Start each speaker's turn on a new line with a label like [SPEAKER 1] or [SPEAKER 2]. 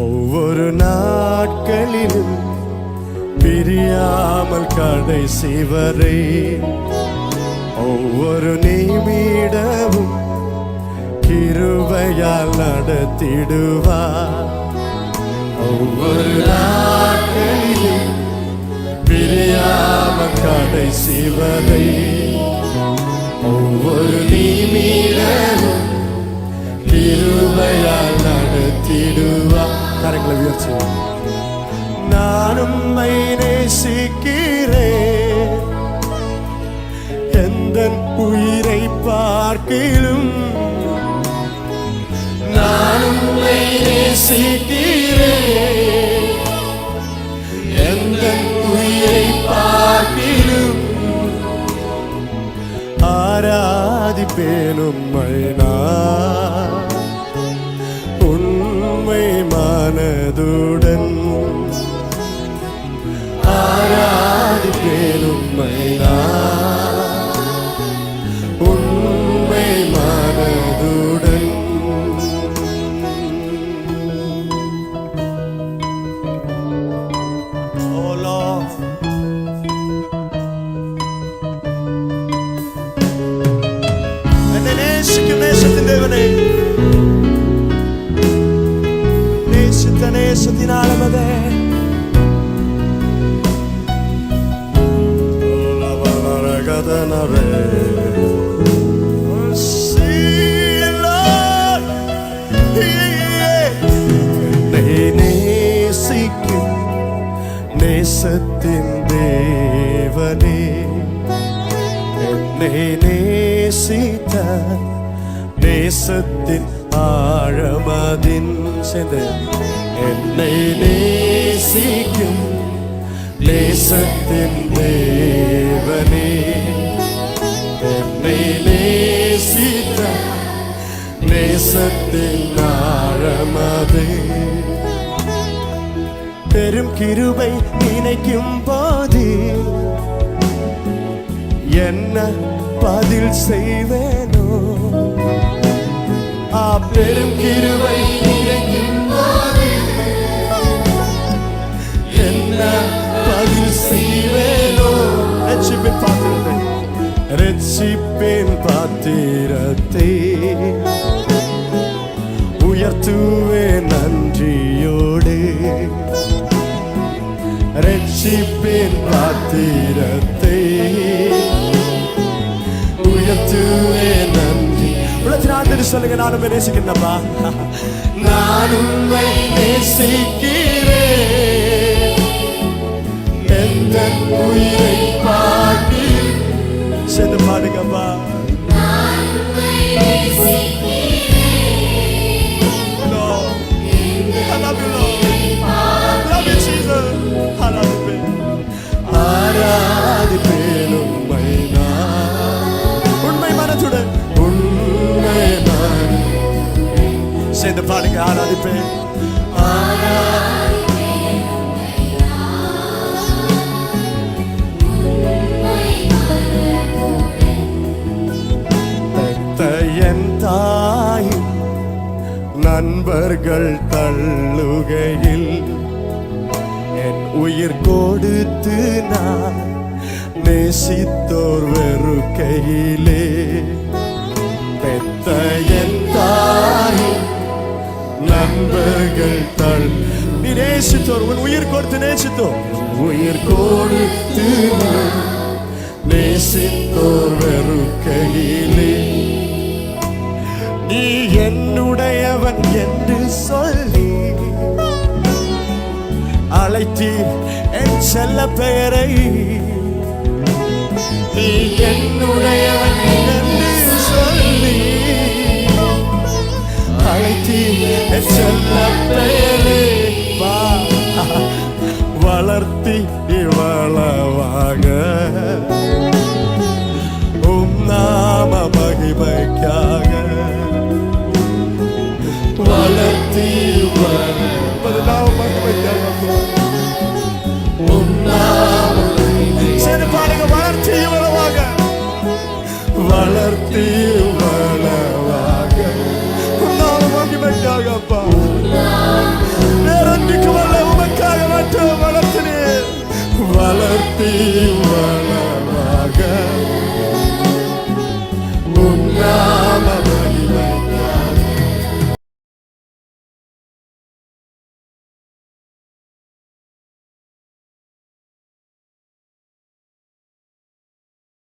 [SPEAKER 1] ஒவ்வொரு நாட்களிலும் பிரியாமல் கடைசி வரை ஒவ்வொரு நிமிடமும் கிருபையால் நடத்திடுவார். ஒவ்வொரு நாட்களிலும் பிரியாமல் கடைசி வரை ஒவ்வொரு நிமிடமும் கிருபையால் நடத்திடு கரங்களை உயர்ச்சி நானும் நேசிக்கிறேன். எந்த உயிரை பார்க்கிலும். நானும் நேசிக்கிறேன். எந்த உயிரை பார்க்கிலும். ஆராதிப்பேனும் உம்மை நான். உபதேசத்தினால மதே நேசிக்கும் நேசத்தின் தேவனே. என்னை நேசித்த நேசத்தின் ஆழமதின் சேர்ந்து என்னை நேசிக்கும் நேசத்தின் தேவனே என்னை நேசித்த நேசத்தின் ஆழமதே பெரும் கிருபை நினைக்கும் போது என்ன பதில் செய்வேனோ ஆ பெரும் கிருபை நினைக்கும் போது என்ன பதில் செய்வேனோ? ரட்சிப்பின் பாத்திரத்தை. ரட்சிப்பின் பாத்திரத்தை. உயர்த்துவே நன்றியோடு. ரட்சிப்பின் பாத்திரத்தை. உயர்த்துவே நன்றி உலகத்தினாண்டு சொல்லுங்க நான் உண்மை நேசிக்கிறேன்ப்பா நான் உண்மை சேர்ந்து ஆராதிப்பேன் என் தாயின் நண்பர்கள் தள்ளுகையில் என் உயிர் கொடுத்து நான் நேசித்தோர் வெறுக்கையிலே. நாள் நீ நேசித்தோர் உன் உயிர் கொடுத்து நேசித்தோர். உயிர் கொடுத்து நேசித்தோர் வெறுக்கையிலே. நீ என்னுடையவன் என்று சொல்லி அழைத்தீர் என் செல்ல பெயரை. நீ என்னுடையவன் என்று சொல்லி அழைத்தீர் என் செல்ல பெயரை. வளர்த்தி இவ்வளவாக. உம் நாம மகிமைக்காக. வளர்த்தி சரி பாருங்க வளர்த்தி இவ்வளவாக. வளர்த்தி வளர்த்தினீர் வளர்த்தி வளர்த்தி